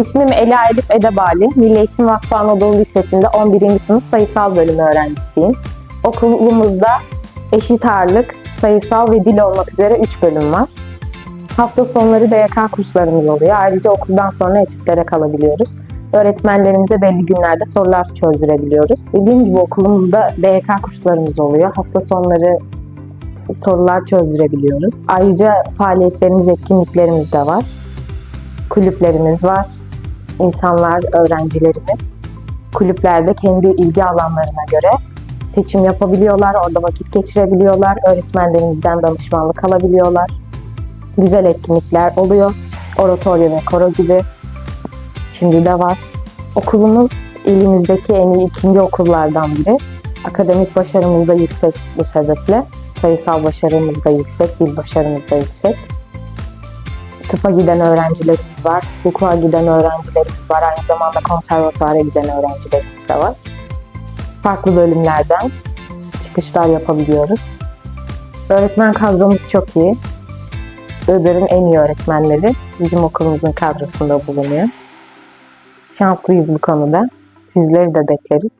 İsmim Ela Elif Edebali. Milli Eğitim Vakfı Anadolu Lisesi'nde 11. sınıf sayısal bölümü öğrencisiyim. Okulumuzda eşit ağırlık, sayısal ve dil olmak üzere 3 bölüm var. Hafta sonları DYK kurslarımız oluyor. Ayrıca okuldan sonra etütlere kalabiliyoruz. Öğretmenlerimize belli günlerde sorular çözdürebiliyoruz. Dediğim gibi okulumuzda DYK kurslarımız oluyor. Hafta sonları sorular çözdürebiliyoruz. Ayrıca faaliyetlerimiz, etkinliklerimiz de var. Kulüplerimiz var. İnsanlar, öğrencilerimiz kulüplerde kendi ilgi alanlarına göre seçim yapabiliyorlar, orada vakit geçirebiliyorlar, öğretmenlerimizden danışmanlık alabiliyorlar. Güzel etkinlikler oluyor. Oratoryo ve koro gibi. Şimdi de var. Okulumuz ilimizdeki en iyi ikinci okullardan biri. Akademik başarımız da yüksek bu sebeple. Sayısal başarımız da yüksek, dil başarımız da yüksek. Tıpa giden öğrencilerimiz var, hukuka giden öğrencilerimiz var, aynı zamanda konservatuara giden öğrencilerimiz de var. Farklı bölümlerden çıkışlar yapabiliyoruz. Öğretmen kadromuz çok iyi. Iğdır'ın en iyi öğretmenleri bizim okulumuzun kadrosunda bulunuyor. Şanslıyız bu konuda. Sizleri de bekleriz.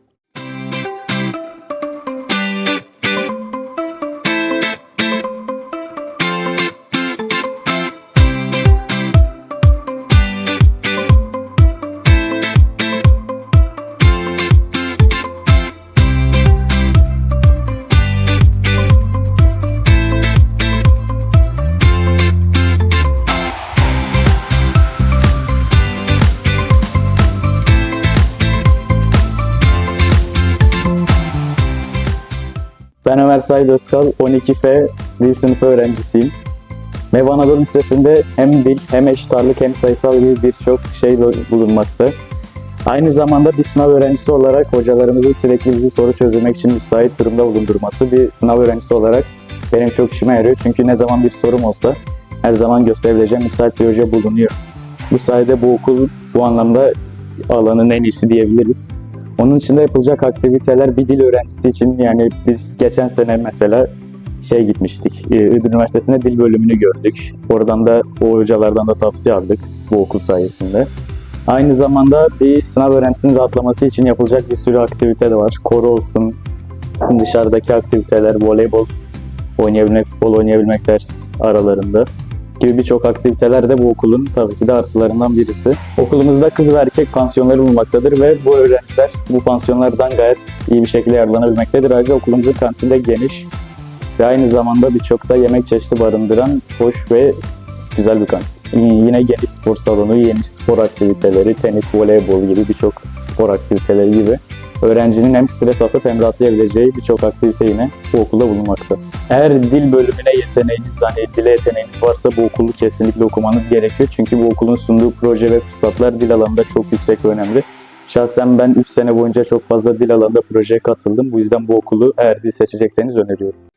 Ben Ömer Said Özkal, 12F dil sınıfı öğrencisiyim. MEV Anadolu Lisesi'nde hem dil hem eşit ağırlık hem sayısal gibi birçok şey bulunmakta. Aynı zamanda bir sınav öğrencisi olarak hocalarımızın sürekli bizi soru çözmek için müsait durumda bulundurması bir sınav öğrencisi olarak benim çok işime yarıyor. Çünkü ne zaman bir sorum olsa her zaman gösterebileceğim müsait bir hoca bulunuyor. Bu sayede bu okul bu anlamda alanın en iyisi diyebiliriz. Onun dışında yapılacak aktiviteler bir dil öğrencisi için yani biz geçen sene mesela şey gitmiştik. e, Iğdır Üniversitesi'nde dil bölümünü gördük. Oradan da o hocalardan da tavsiye aldık bu okul sayesinde. Aynı zamanda bir sınav öğrencisinin rahatlaması için yapılacak bir sürü aktivite de var. Koro olsun, dışarıdaki aktiviteler, voleybol oynayabilmek, futbol oynayabilmek ders aralarında gibi birçok aktiviteler de bu okulun tabii ki de artılarından birisi. Okulumuzda kız ve erkek pansiyonları bulunmaktadır ve bu öğrenciler bu pansiyonlardan gayet iyi bir şekilde yararlanabilmektedir. Ayrıca okulumuzun kantinde geniş ve aynı zamanda birçok da yemek çeşidi barındıran hoş ve güzel bir kantin. Yine geniş spor salonu, yeni spor aktiviteleri, tenis, voleybol gibi birçok spor aktiviteleri gibi öğrencinin hem stres atıp hem rahatlayabileceği birçok aktivite yine bu okulda bulunmakta. Eğer dil bölümüne yeteneğiniz, hani dile yeteneğiniz varsa bu okulu kesinlikle okumanız gerekiyor. Çünkü bu okulun sunduğu proje ve fırsatlar dil alanında çok yüksek ve önemli. Şahsen ben 3 sene boyunca çok fazla dil alanında projeye katıldım. Bu yüzden bu okulu eğer dil seçecekseniz öneriyorum.